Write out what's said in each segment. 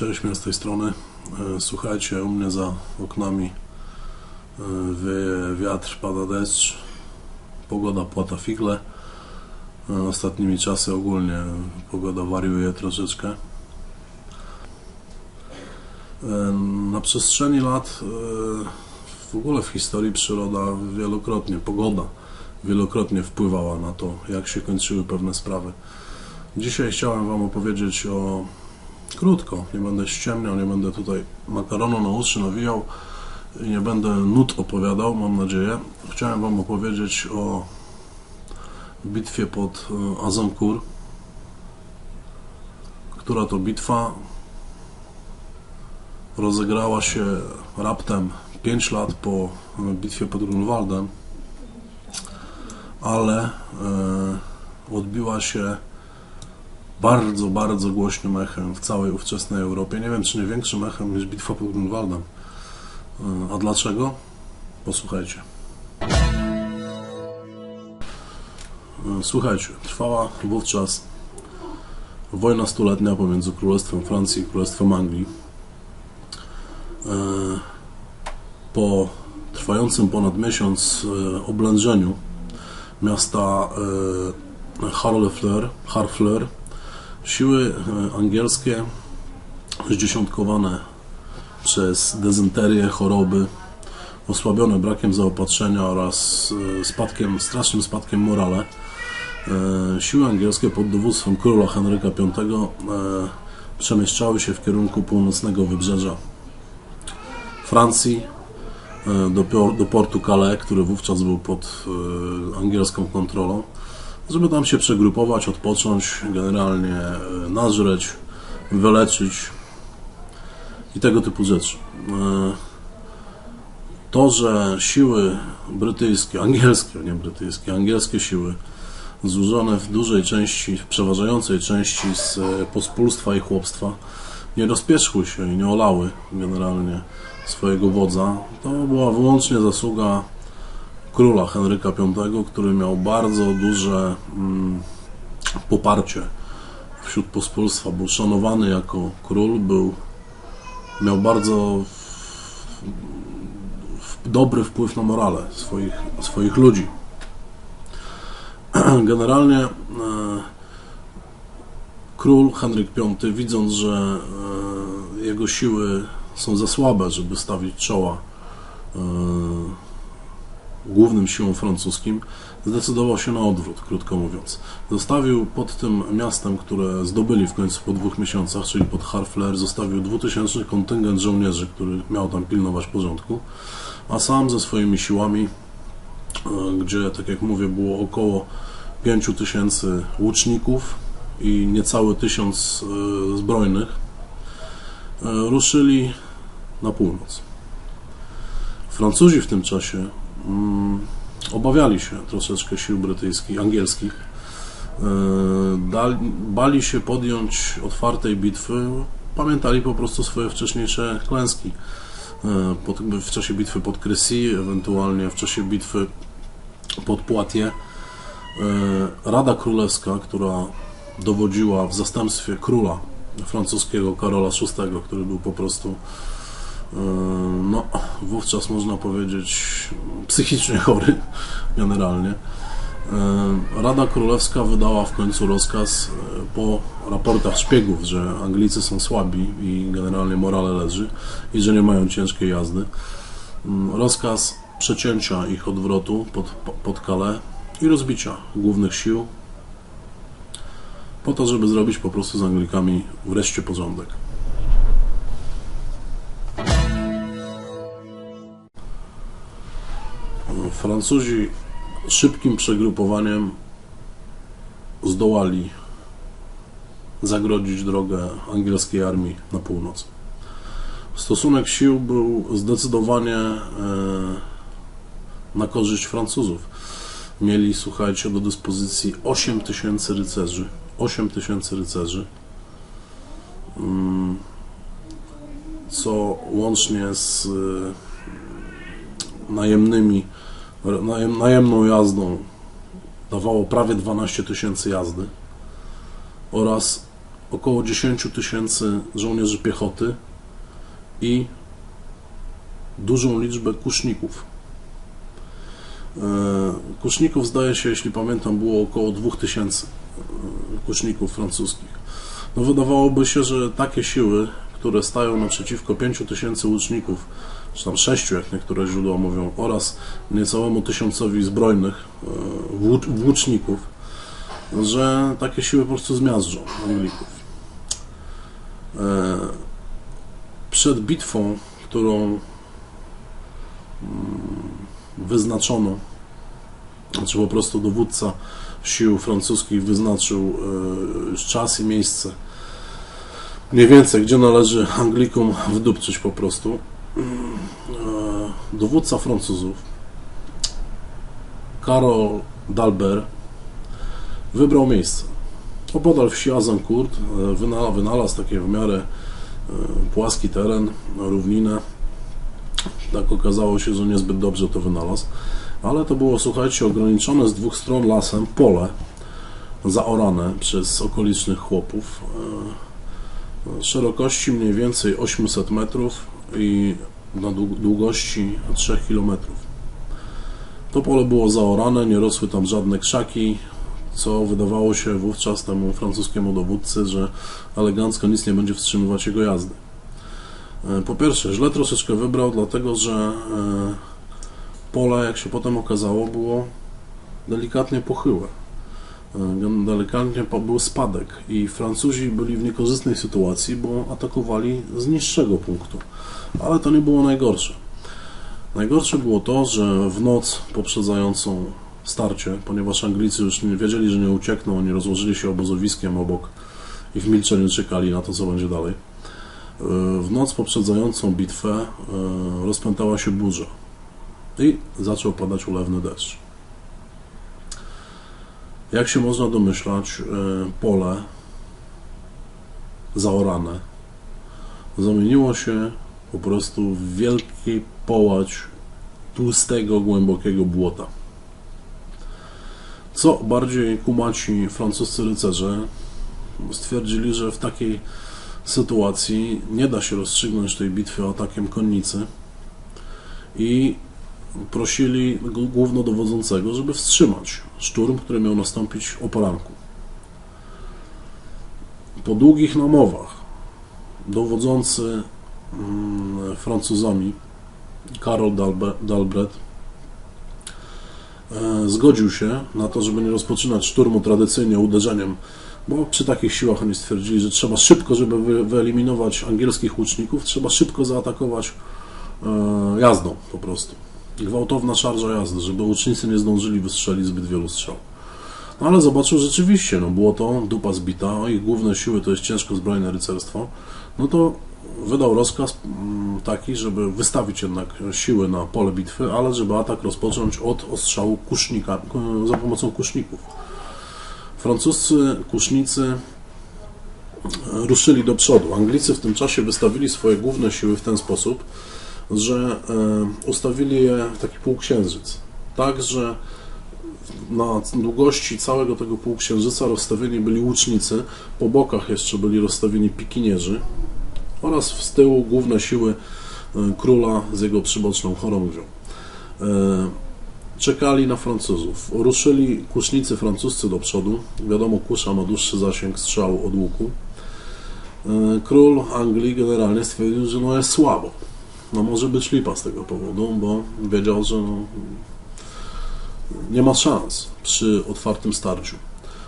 Cześć, mnie z tej strony. E, Słuchajcie, u mnie za oknami wieje wiatr, pada deszcz, pogoda płata figle. E, Ostatnimi czasy ogólnie pogoda wariuje troszeczkę. E, Na przestrzeni lat, w ogóle w historii przyroda wielokrotnie, pogoda wielokrotnie wpływała na to, jak się kończyły pewne sprawy. Dzisiaj chciałem Wam opowiedzieć o krótko, nie będę ściemniał, nie będę tutaj makaronu na uszy nawijał i nie będę nut opowiadał, mam nadzieję. Chciałem Wam opowiedzieć o bitwie pod e, Azamkur, która to bitwa rozegrała się raptem 5 lat po e, bitwie pod Grunwaldem, ale e, odbiła się bardzo, bardzo głośnym echem w całej ówczesnej Europie. Nie wiem, czy nie większym echem niż bitwa pod Grunwaldem. E, A dlaczego? Posłuchajcie. E, Słuchajcie, trwała wówczas wojna stuletnia pomiędzy Królestwem Francji i Królestwem Anglii. E, Po trwającym ponad miesiąc oblężeniu miasta Harlefleur, Harfleur siły e, angielskie zdziesiątkowane przez dezynterię, choroby, osłabione brakiem zaopatrzenia oraz e, spadkiem, strasznym spadkiem morale, e, siły angielskie pod dowództwem króla Henryka V przemieszczały się w kierunku północnego wybrzeża Francji do, do portu Calais, który wówczas był pod angielską kontrolą, żeby tam się przegrupować, odpocząć, generalnie e, nażreć, wyleczyć i tego typu rzeczy. E, To, że siły brytyjskie, angielskie, nie brytyjskie, angielskie siły, złożone w dużej części, w przeważającej części z e, pospólstwa i chłopstwa, nie rozpieszły się i nie olały generalnie swojego wodza, to była wyłącznie zasługa króla Henryka V, który miał bardzo duże mm, poparcie wśród pospólstwa, był szanowany jako król, był, miał bardzo dobry wpływ na morale swoich, swoich ludzi. Generalnie e, król Henryk V, widząc, że e, jego siły są za słabe, żeby stawić czoła e, głównym siłom francuskim, zdecydował się na odwrót, krótko mówiąc. Zostawił pod tym miastem, które zdobyli w końcu po dwóch miesiącach, czyli pod Harfleur, zostawił dwutysięczny kontyngent żołnierzy, który miał tam pilnować porządku, a sam ze swoimi siłami, e, gdzie, tak jak mówię, było około 5 tysięcy łuczników i niecały tysiąc e, zbrojnych, e, ruszyli na północ. Francuzi w tym czasie obawiali się troszeczkę sił brytyjskich, angielskich. E, bali się podjąć otwartej bitwy, pamiętali po prostu swoje wcześniejsze klęski. E, w czasie bitwy pod Crécy, ewentualnie w czasie bitwy pod Poitiers. E, Rada Królewska, która dowodziła w zastępstwie króla francuskiego Karola VI, który był po prostu no, wówczas można powiedzieć psychicznie chory generalnie. Rada Królewska wydała w końcu rozkaz po raportach szpiegów, że Anglicy są słabi i generalnie morale leży i że nie mają ciężkiej jazdy. Rozkaz przecięcia ich odwrotu pod, pod Calais i rozbicia głównych sił po to, żeby zrobić po prostu z Anglikami wreszcie porządek. Francuzi szybkim przegrupowaniem zdołali zagrodzić drogę angielskiej armii na północ. Stosunek sił był zdecydowanie e, na korzyść Francuzów. Mieli, słuchajcie, do dyspozycji 8 tysięcy rycerzy. 8 tysięcy rycerzy. Mm, Co łącznie z e, najemnymi najem, najemną jazdą dawało prawie 12 tysięcy jazdy oraz około 10 tysięcy żołnierzy piechoty i dużą liczbę kuszników. E, kuszników zdaje się, jeśli pamiętam, było około 2000 e, kuszników francuskich. No wydawałoby się, że takie siły, które stają naprzeciwko 5000 łuczników, czy tam 6, jak niektóre źródła mówią, oraz niecałemu tysiącowi zbrojnych e, włóczników, że takie siły po prostu zmiażdżą Anglików. Przed bitwą, którą wyznaczono, znaczy po prostu dowódca sił francuskich wyznaczył e, czas i miejsce, mniej więcej, gdzie należy Anglikom wdupczyć po prostu. E, dowódca Francuzów, Karol Dalbert, wybrał miejsce. Opodal wsi Azancourt e, wynalazł takie w miarę płaski teren, równinę, tak okazało się, że niezbyt dobrze to wynalazł. Ale to było, słuchajcie, ograniczone z dwóch stron lasem pole zaorane przez okolicznych chłopów. E, szerokości mniej więcej 800 metrów i na długości 3 km. To pole było zaorane, nie rosły tam żadne krzaki, co wydawało się wówczas temu francuskiemu dowódcy, że elegancko nic nie będzie wstrzymywać jego jazdy. E, po pierwsze, źle troszeczkę wybrał, dlatego że e, pole, jak się potem okazało, było delikatnie pochyłe. E, delikatnie był spadek i Francuzi byli w niekorzystnej sytuacji, bo atakowali z niższego punktu. Ale to nie było najgorsze. Najgorsze było to, że w noc poprzedzającą starcie, ponieważ Anglicy już nie wiedzieli, że nie uciekną, oni rozłożyli się obozowiskiem obok i w milczeniu czekali na to, co będzie dalej w noc poprzedzającą bitwę e, rozpętała się burza i zaczął padać ulewny deszcz. Jak się można domyślać, e, pole zaorane zamieniło się po prostu wielki połać tłustego, głębokiego błota. Co bardziej kumaci francuscy rycerze stwierdzili, że w takiej sytuacji nie da się rozstrzygnąć tej bitwy atakiem konnicy i prosili głównodowodzącego, żeby wstrzymać szturm, który miał nastąpić o poranku. Po długich namowach dowodzący Francuzami Karol Dalbret e, zgodził się na to, żeby nie rozpoczynać szturmu tradycyjnie uderzeniem bo przy takich siłach oni stwierdzili, że trzeba szybko, żeby wyeliminować angielskich łuczników, trzeba szybko zaatakować e, jazdą po prostu. Gwałtowna szarża jazdy, żeby łucznicy nie zdążyli wystrzelić zbyt wielu strzał. No ale zobaczył rzeczywiście, no było to dupa zbita, ich główne siły to jest ciężko zbrojne rycerstwo, no to wydał rozkaz mm, taki, żeby wystawić jednak siły na pole bitwy, ale żeby atak rozpocząć od ostrzału kusznika, za pomocą kuszników. Francuscy kusznicy ruszyli do przodu. Anglicy w tym czasie wystawili swoje główne siły w ten sposób, że e, ustawili je w taki półksiężyc. Tak, że na długości całego tego półksiężyca rozstawieni byli łucznicy, po bokach jeszcze byli rozstawieni pikinierzy oraz z tyłu główne siły e, króla z jego przyboczną chorągwią. E, czekali na Francuzów. Ruszyli kusznicy francuscy do przodu. Wiadomo, kusza ma dłuższy zasięg strzału od łuku. E, król Anglii generalnie stwierdził, że no jest słabo. No może być lipa z tego powodu, bo wiedział, że no, nie ma szans przy otwartym starciu.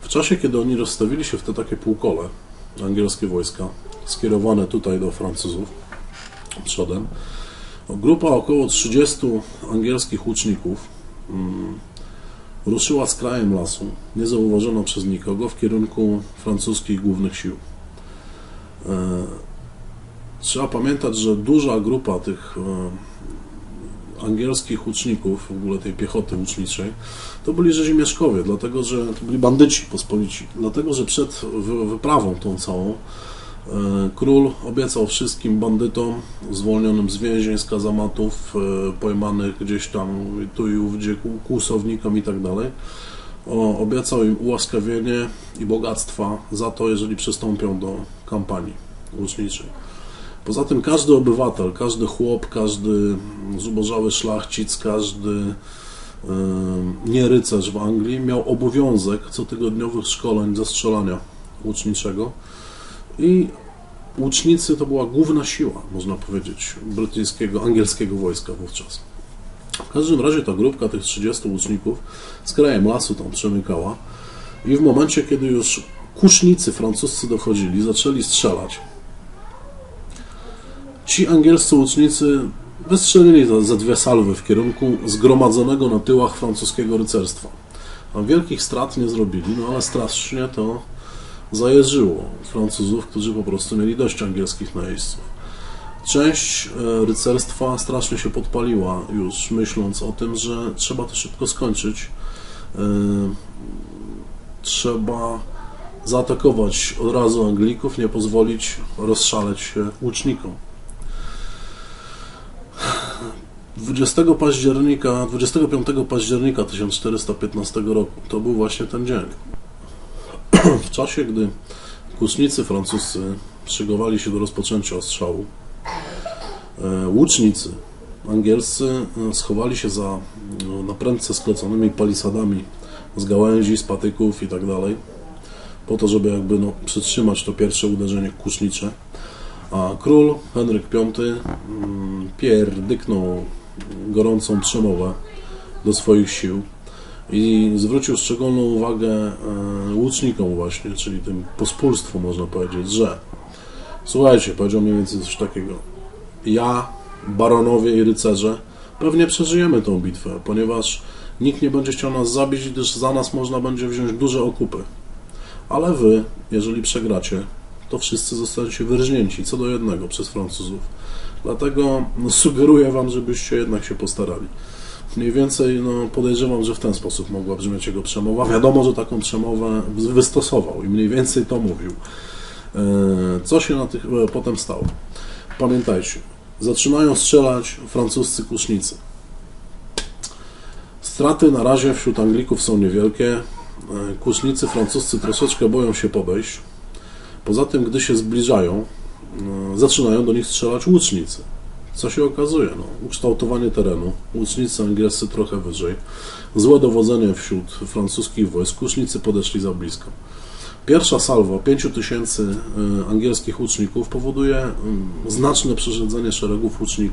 W czasie, kiedy oni rozstawili się w te takie półkole, angielskie wojska, skierowane tutaj do Francuzów przodem, grupa około 30 angielskich łuczników Mm. ruszyła z krajem lasu, niezauważona przez nikogo, w kierunku francuskich głównych sił. E, trzeba pamiętać, że duża grupa tych e, angielskich łuczników, w ogóle tej piechoty łuczniczej, to byli rzezimieszkowie, dlatego że to byli bandyci pospolici, dlatego że przed wyprawą tą całą E, król obiecał wszystkim bandytom zwolnionym z więzień, z kazamatów, e, pojmanych gdzieś tam tu i ówdzie, kłusownikom i tak dalej, obiecał im ułaskawienie i bogactwa za to, jeżeli przystąpią do kampanii łuczniczej. Poza tym każdy obywatel, każdy chłop, każdy zubożały szlachcic, każdy yy, nie rycerz w Anglii miał obowiązek cotygodniowych szkoleń zastrzelania łuczniczego i łucznicy to była główna siła, można powiedzieć, brytyjskiego, angielskiego wojska wówczas. W każdym razie ta grupka tych 30 łuczników z krajem lasu tam przemykała i w momencie, kiedy już kusznicy francuscy dochodzili, zaczęli strzelać, ci angielscy łucznicy wystrzelili za, dwie salwy w kierunku zgromadzonego na tyłach francuskiego rycerstwa. A wielkich strat nie zrobili, no ale strasznie to zajeżyło Francuzów, którzy po prostu mieli dość angielskich najeźdźców. Część e, rycerstwa strasznie się podpaliła już myśląc o tym, że trzeba to szybko skończyć. E, trzeba zaatakować od razu Anglików, nie pozwolić rozszaleć się łucznikom. 20 października, 25 października 1415 roku to był właśnie ten dzień. W czasie, gdy kusznicy francuscy szykowali się do rozpoczęcia ostrzału, e, łucznicy angielscy e, schowali się za no, naprędce skleconymi palisadami z gałęzi, z patyków i tak dalej, po to, żeby jakby no, przytrzymać to pierwsze uderzenie kusznicze. A król Henryk V mm, pierdyknął gorącą przemowę do swoich sił i zwrócił szczególną uwagę e, łucznikom właśnie, czyli tym pospólstwu można powiedzieć, że słuchajcie, powiedział mniej więcej coś takiego ja, baronowie i rycerze pewnie przeżyjemy tą bitwę, ponieważ nikt nie będzie chciał nas zabić, gdyż za nas można będzie wziąć duże okupy. Ale wy, jeżeli przegracie, to wszyscy zostaniecie wyrżnięci, co do jednego, przez Francuzów. Dlatego no, sugeruję Wam, żebyście jednak się postarali. Mniej więcej no, podejrzewam, że w ten sposób mogła brzmieć jego przemowa. Wiadomo, że taką przemowę wystosował i mniej więcej to mówił. E, co się na tych, e, potem stało? Pamiętajcie, zaczynają strzelać francuscy kusznicy. Straty na razie wśród Anglików są niewielkie. E, kusznicy francuscy troszeczkę boją się podejść. Poza tym, gdy się zbliżają, no, zaczynają do nich strzelać łucznicy. Co się okazuje? No, ukształtowanie terenu, łucznicy angielscy trochę wyżej, złe dowodzenie wśród francuskich wojsk, łucznicy podeszli za blisko. Pierwsza salwa 5 tysięcy y, angielskich łuczników powoduje y, znaczne przerzedzenie szeregów łucznik,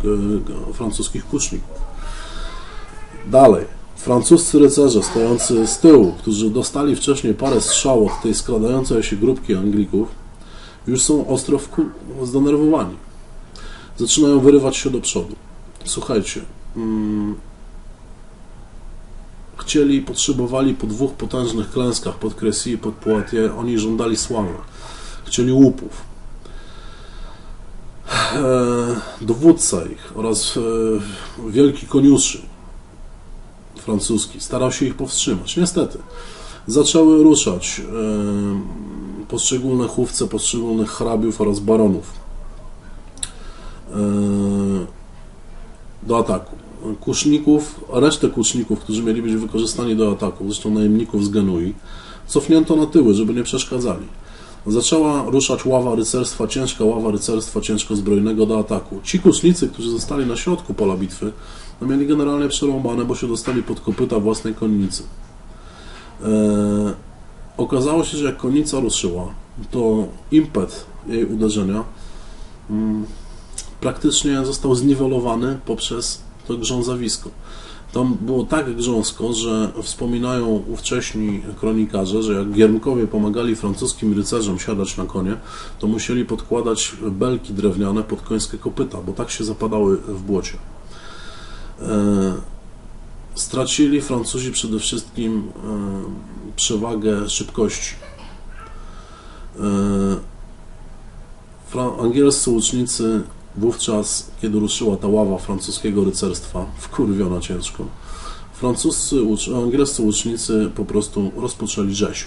y, francuskich kuczników. Dalej, francuscy rycerze stojący z tyłu, którzy dostali wcześniej parę strzał od tej składającej się grupki Anglików, już są ostro zdenerwowani. Zaczynają wyrywać się do przodu. Słuchajcie, hmm, chcieli, potrzebowali po dwóch potężnych klęskach pod Crecy i pod Poitiers, oni żądali sławy. Chcieli łupów. E, dowódca ich oraz e, wielki koniuszy francuski starał się ich powstrzymać. Niestety, zaczęły ruszać e, poszczególne chówce poszczególnych hrabiów oraz baronów e, do ataku. Kuszników, resztę kuszników, którzy mieli być wykorzystani do ataku, zresztą najemników z Genui, cofnięto na tyły, żeby nie przeszkadzali. Zaczęła ruszać ława rycerstwa, ciężka ława rycerstwa ciężko zbrojnego do ataku. Ci kusznicy, którzy zostali na środku pola bitwy, no mieli generalnie przerąbane, bo się dostali pod kopyta własnej konnicy. Eee, Okazało się, że jak konica ruszyła, to impet jej uderzenia mm, praktycznie został zniwelowany poprzez to grzązawisko. Tam było tak grząsko, że wspominają ówcześni kronikarze, że jak Giermkowie pomagali francuskim rycerzom siadać na konie, to musieli podkładać belki drewniane pod końskie kopyta, bo tak się zapadały w błocie. Stracili Francuzi przede wszystkim e, przewagę szybkości. E, angielscy łucznicy wówczas, kiedy ruszyła ta ława francuskiego rycerstwa, wkurwiona ciężko, francuscy, angielscy łucznicy po prostu rozpoczęli rzeź.